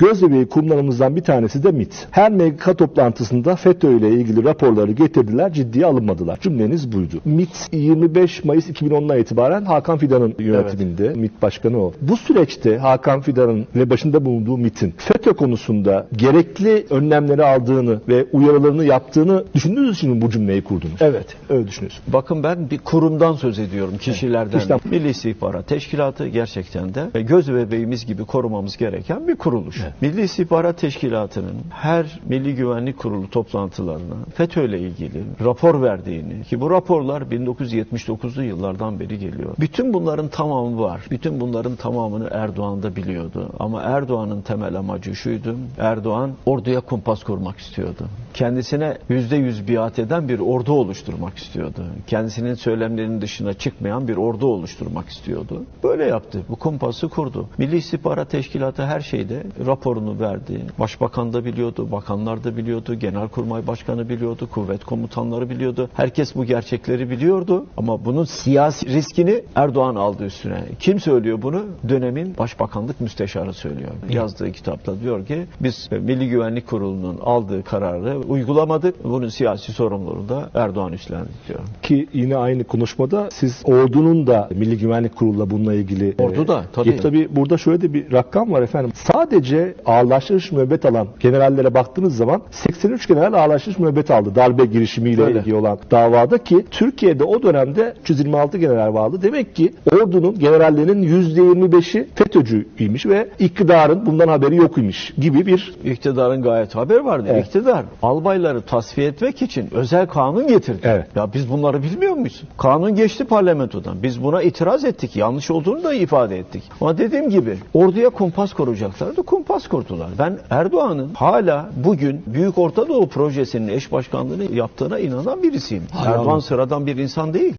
Göz bebeği kurumlarımızdan bir tanesi de MIT. Her MGK toplantısında FETÖ ile ilgili raporları getirdiler, ciddiye alınmadılar. Cümleniz buydu. MIT 25 Mayıs 2010'dan itibaren Hakan Fidan'ın yönetiminde, MIT başkanı o. Bu süreçte Hakan Fidan'ın ve başında bulunduğu MIT'in FETÖ konusunda gerekli önlemleri aldığını ve uyarılarını yaptığını düşündüğünüz için mi bu cümleyi kurdunuz? Evet, öyle düşünüyorsun. Bakın ben bir kurumdan söz ediyorum kişilerden. İşte- Milli İstihbarat Teşkilatı gerçekten de göz bebeğimiz gibi korumamız gereken bir kuruluş. Milli İstihbarat Teşkilatı'nın her Milli Güvenlik Kurulu toplantılarına FETÖ ile ilgili rapor verdiğini ki bu raporlar 1979'lu yıllardan beri geliyor. Bütün bunların tamamı var. Bütün bunların tamamını Erdoğan da biliyordu. Ama Erdoğan'ın temel amacı şuydu. Erdoğan orduya kumpas kurmak istiyordu. Kendisine yüzde yüz biat eden bir ordu oluşturmak istiyordu. Kendisinin söylemlerinin dışına çıkmayan bir ordu oluşturmak istiyordu. Böyle yaptı. Bu kumpası kurdu. Milli İstihbarat Teşkilatı her şeyde raporunu verdi. Başbakan da biliyordu, bakanlar da biliyordu, Genelkurmay Başkanı biliyordu, kuvvet komutanları biliyordu. Herkes bu gerçekleri biliyordu ama bunun siyasi riskini Erdoğan aldı üstüne. Kim söylüyor bunu? Dönemin Başbakanlık Müsteşarı söylüyor. Yazdığı kitapta diyor ki biz Milli Güvenlik Kurulu'nun aldığı kararı uygulamadık. Bunun siyasi sorumluluğunu da Erdoğan üstlendi diyor. Ki yine aynı konuşmada siz ordunun da Milli Güvenlik Kurulu'la bununla ilgili... Ordu da, tabii. E, tabii burada şöyle de bir rakam var efendim. Sadece ağırlaştırılmış müebbet alan generallere baktığınız zaman 83 general ağırlaştırılmış müebbet aldı. Darbe girişimiyle Öyle. ilgili olan davada ki Türkiye'de o dönemde 326 general vardı. Demek ki ordunun generallerinin %25'i FETÖ'cüymiş ve iktidarın bundan haberi yok imiş gibi bir İktidarın gayet haber vardı. Evet. İktidar albayları tasfiye etmek için özel kanun getirdi. Evet. Ya biz bunları bilmiyor muyuz? Kanun geçti parlamentodan. Biz buna itiraz ettik. Yanlış olduğunu da ifade ettik. Ama dediğim gibi orduya kumpas kuracaklardı. Kumpas kurdular. Ben Erdoğan'ın hala bugün Büyük Orta Doğu Projesi'nin eş başkanlığını yaptığına inanan birisiyim. Hala Erdoğan sıradan bir insan değil.